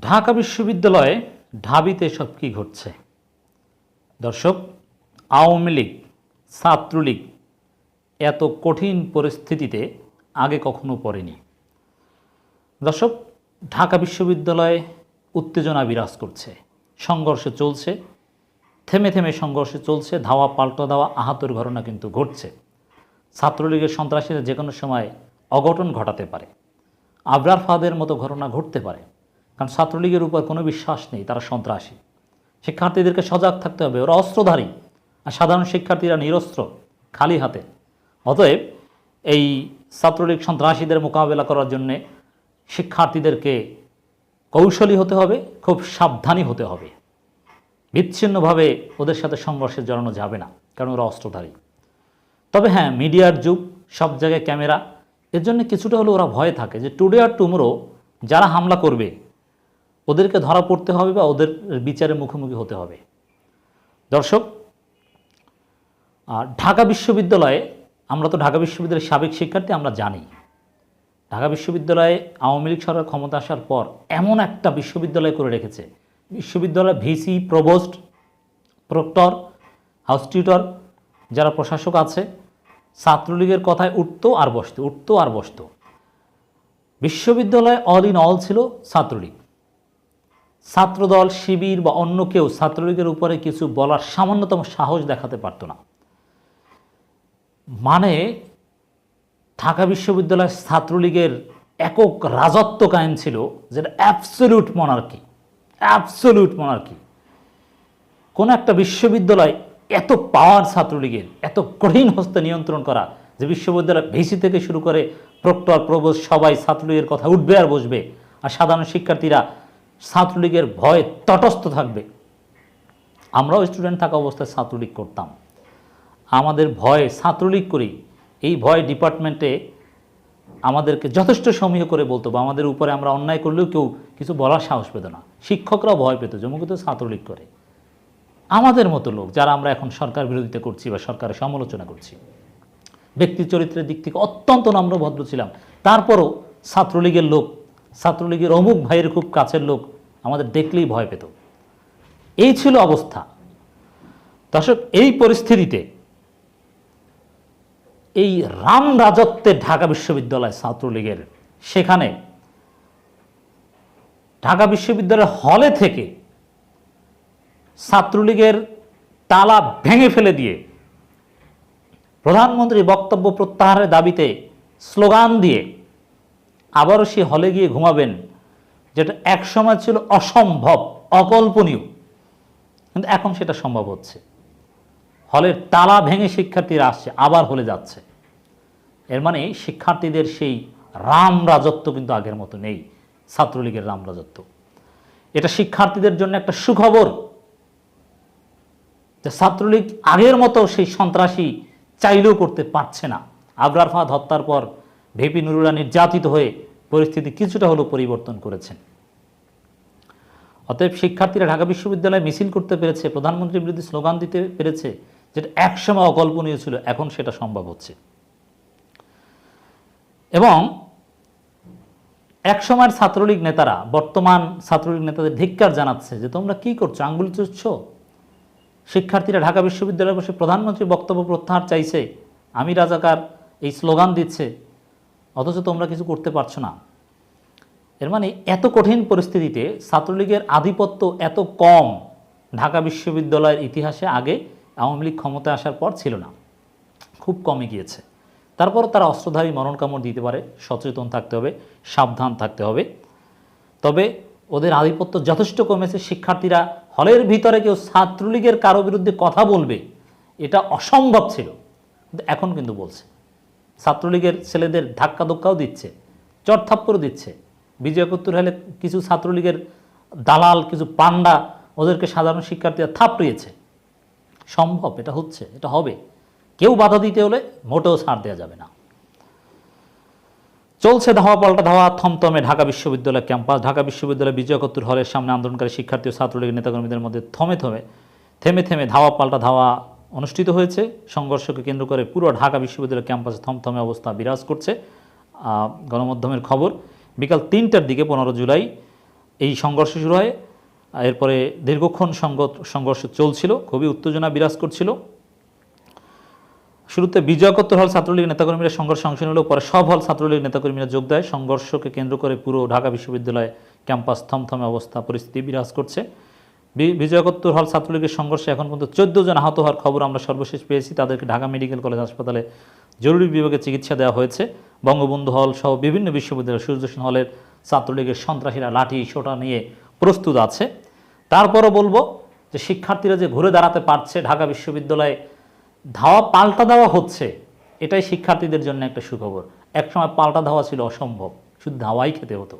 ঢাকা বিশ্ববিদ্যালয়ে ঢাবিতে সব কি ঘটছে? দর্শক, আওয়ামী লীগ, ছাত্রলীগ এত কঠিন পরিস্থিতিতে আগে কখনো পড়েনি। দর্শক, ঢাকা বিশ্ববিদ্যালয়ে উত্তেজনা বিরাজ করছে। সংঘর্ষ চলছে, থেমে থেমে সংঘর্ষ চলছে, ধাওয়া, পাল্টা দেওয়া আহতের ঘটনা কিন্তু ঘটছে। ছাত্রলীগের সন্ত্রাসীরা যে কোনো সময় অঘটন ঘটাতে পারে। আবরার ফাদের মতো ঘটনা ঘটতে পারে। কারণ ছাত্রলীগের উপর কোনো বিশ্বাস নেই, তারা সন্ত্রাসী। শিক্ষার্থীদেরকে সজাগ থাকতে হবে, ওরা অস্ত্রধারী আর সাধারণ শিক্ষার্থীরা নিরস্ত্র, খালি হাতে। অতএব এই ছাত্রলীগ সন্ত্রাসীদের মোকাবেলা করার জন্যে শিক্ষার্থীদেরকে কৌশলী হতে হবে, খুব সাবধানী হতে হবে। বিচ্ছিন্নভাবে ওদের সাথে সংঘর্ষে জড়ানো যাবে না, কারণ ওরা অস্ত্রধারী। তবে হ্যাঁ মিডিয়ার যুগ, সব জায়গায় ক্যামেরা, এর জন্য কিছুটা হলেও ওরা ভয়ে থাকে যে টুডে আর টুমোরো যারা হামলা করবে ওদেরকে ধরা পড়তে হবে বা ওদের বিচারের মুখোমুখি হতে হবে। দর্শক ঢাকা বিশ্ববিদ্যালয়ে, আমরা তো ঢাকা বিশ্ববিদ্যালয়ের সাবেক শিক্ষার্থী, আমরা জানি। ঢাকা বিশ্ববিদ্যালয়ে আওয়ামী লীগ সরকার ক্ষমতা আসার পর এমন একটা বিশ্ববিদ্যালয় করে রেখেছে। বিশ্ববিদ্যালয় VC provost proctor, house tutor, যারা প্রশাসক আছে, ছাত্রলীগের কথায় উঠতো আর বসতো, উঠতো আর বসতো। বিশ্ববিদ্যালয়ে অল ইন অল ছিল ছাত্রলীগ। ছাত্রদল, শিবির বা অন্য কেউ ছাত্রলীগের উপরে কিছু বলার সামান্যতম সাহস দেখাতে পারতো না। মানে ঢাকা বিশ্ববিদ্যালয়ের ছাত্রলীগের একক রাজত্ব কায়েম ছিল যেটা অ্যাবসলিউট মনার্কি অ্যাবসলিউট মনার্কি কোনো একটা বিশ্ববিদ্যালয় এত পাওয়ার ছাত্রলীগের, এত কঠিন হস্তে নিয়ন্ত্রণ করা যে বিশ্ববিদ্যালয় ভিসি থেকে শুরু করে প্রক্টর, প্রবোধ সবাই ছাত্রলীগের কথা উঠবে আর বসবে। আর সাধারণ শিক্ষার্থীরা ছাত্রলীগের ভয়ে তটস্থ থাকবে। আমরাও স্টুডেন্ট থাকা অবস্থায় ছাত্রলীগ করতাম। আমাদের ভয় ছাত্রলীগ করি এই ভয় ডিপার্টমেন্টে আমাদেরকে যথেষ্ট সমীহ করে বলতো বা আমাদের উপরে আমরা অন্যায় করলেও কেউ কিছু বলার সাহস পেত না। শিক্ষকরাও ভয় পেত জমুকে ছাত্রলীগ করে। আমাদের মতো লোক যারা আমরা এখন সরকার বিরোধিতা করছি বা সরকারের সমালোচনা করছি। ব্যক্তি চরিত্রের দিক থেকে অত্যন্ত নম্র ভদ্র ছিলাম। তারপরও ছাত্রলীগের লোক ছাত্রলীগের অমুক ভাইয়ের খুব কাছের লোক আমাদের দেখলেই ভয় পেত। এই ছিল অবস্থা। দর্শক, এই পরিস্থিতিতে এই রাম রাজত্বের ঢাকা বিশ্ববিদ্যালয় ছাত্রলীগের সেখানে ঢাকা বিশ্ববিদ্যালয়ের হলে থেকে ছাত্রলীগের তালা ভেঙে ফেলে দিয়ে প্রধানমন্ত্রী বক্তব্য প্রত্যাহারের দাবিতে স্লোগান দিয়ে আবারও সে হলে গিয়ে ঘুমাবেন, যেটা এক সময় ছিল অসম্ভব, অকল্পনীয়। কিন্তু এখন সেটা সম্ভব হচ্ছে। হলের তালা ভেঙে শিক্ষার্থীরা আসছে, আবার হলে যাচ্ছে। এর মানে শিক্ষার্থীদের সেই রাম রাজত্ব কিন্তু আগের মতো নেই, ছাত্রলীগের রাম রাজত্ব। এটা শিক্ষার্থীদের জন্য একটা সুখবর যে ছাত্রলীগ আগের মতো সেই সন্ত্রাসী চাইলেও করতে পারছে না। আবরার ফাঁদ হত্যার পর ভেপি নুরুরা নির্যাতিত হয়ে পরিস্থিতি কিছুটা হলেও পরিবর্তন করেছেন। অতএব শিক্ষার্থীরা ঢাকা বিশ্ববিদ্যালয়ে মিছিল করতে পেরেছে, প্রধানমন্ত্রীর বিরুদ্ধে স্লোগান দিতে পেরেছে, যেটা একসময় অকল্পনীয় ছিল, এখন সেটা সম্ভব হচ্ছে। এবং একসময়ের ছাত্রলীগ নেতারা, বর্তমান ছাত্রলীগ নেতাদের ধিক্কার জানাচ্ছে যে তোমরা কি করছ, আঙ্গুল চুচ্ছ শিক্ষার্থীরা ঢাকা বিশ্ববিদ্যালয়ে বসে প্রধানমন্ত্রী বক্তব্য প্রত্যাহার চাইছে, আমি রাজাকার, এই স্লোগান দিচ্ছে অথচ তোমরা কিছু করতে পারছ না। এর মানে এত কঠিন পরিস্থিতিতে ছাত্রলীগের আধিপত্য এত কম ঢাকা বিশ্ববিদ্যালয়ের ইতিহাসে আগে আওয়ামী লীগ ক্ষমতায় আসার পর ছিল না। খুব কমে গিয়েছে। তারপর তারা অস্ত্রধারী মরণ কামড় দিতে পারে, সচেতন থাকতে হবে, সাবধান থাকতে হবে। তবে ওদের আধিপত্য যথেষ্ট কমেছে, শিক্ষার্থীরা হলের ভিতরে কেউ ছাত্রলীগের কারও বিরুদ্ধে কথা বলবে, এটা অসম্ভব ছিল। এখন কিন্তু বলছে। ছাত্রলীগের ছেলেদের ধাক্কা ধক্কাও দিচ্ছে চটথাপ্পড়ও দিচ্ছে। বিজয় একাত্তর হলে কিছু ছাত্রলীগের দালাল, কিছু পান্ডা ওদেরকে সাধারণ শিক্ষার্থীরা থাপড়িয়েছে। সম্ভব, এটা হচ্ছে, এটা হবে। কেউ বাধা দিতে হলে মোটেও ছাড় দেওয়া যাবে না। চলছে ধাওয়া পাল্টা ধাওয়া, থমথমে ঢাকা বিশ্ববিদ্যালয় ক্যাম্পাস। ঢাকা বিশ্ববিদ্যালয় বিজয় একাত্তর হলের সামনে আন্দোলনকারী শিক্ষার্থী ও ছাত্রলীগের নেতাকর্মীদের মধ্যে থমে থমে, থেমে থেমে ধাওয়া পাল্টা ধাওয়া অনুষ্ঠিত হয়েছে। সংঘর্ষকে কেন্দ্র করে পুরো ঢাকা বিশ্ববিদ্যালয় ক্যাম্পাসে থমথমে অবস্থা বিরাজ করছে। গণমাধ্যমের খবর, বিকাল তিনটার দিকে পনেরো জুলাই এই সংঘর্ষ শুরু হয়। এরপরে দীর্ঘক্ষণ সংঘ- সংঘর্ষ চলছিল, খুবই উত্তেজনা বিরাজ করছিল। শুরুতে বিজয়কত্তর হল ছাত্রলীগ নেতাকর্মীরা সংঘর্ষে অংশ নিলেও পরে সব হল ছাত্রলীগ নেতাকর্মীরা যোগ দেয়। সংঘর্ষকে কেন্দ্র করে পুরো ঢাকা বিশ্ববিদ্যালয় ক্যাম্পাস থমথমে অবস্থা, পরিস্থিতি বিরাজ করছে। বিজয়কত্তর হল ছাত্রলীগের সংঘর্ষে এখন পর্যন্ত চোদ্দ জন আহত হওয়ার খবর আমরা সর্বশেষ পেয়েছি। তাদেরকে ঢাকা মেডিকেল কলেজ হাসপাতালে জরুরি বিভাগে চিকিৎসা দেওয়া হয়েছে। বঙ্গবন্ধু হল সহ বিভিন্ন বিশ্ববিদ্যালয় সূর্যসেন হলের ছাত্রলীগের সন্ত্রাসীরা লাঠি সোটা নিয়ে প্রস্তুত আছে। তারপরও বলব যে শিক্ষার্থীরা যে ঘুরে দাঁড়াতে পারছে, ঢাকা বিশ্ববিদ্যালয়ে ধাওয়া পাল্টা দেওয়া হচ্ছে, এটাই শিক্ষার্থীদের জন্য একটা সুখবর। একসময় পাল্টা ধাওয়া ছিল অসম্ভব। শুধু ধাওয়াই খেতে হতো।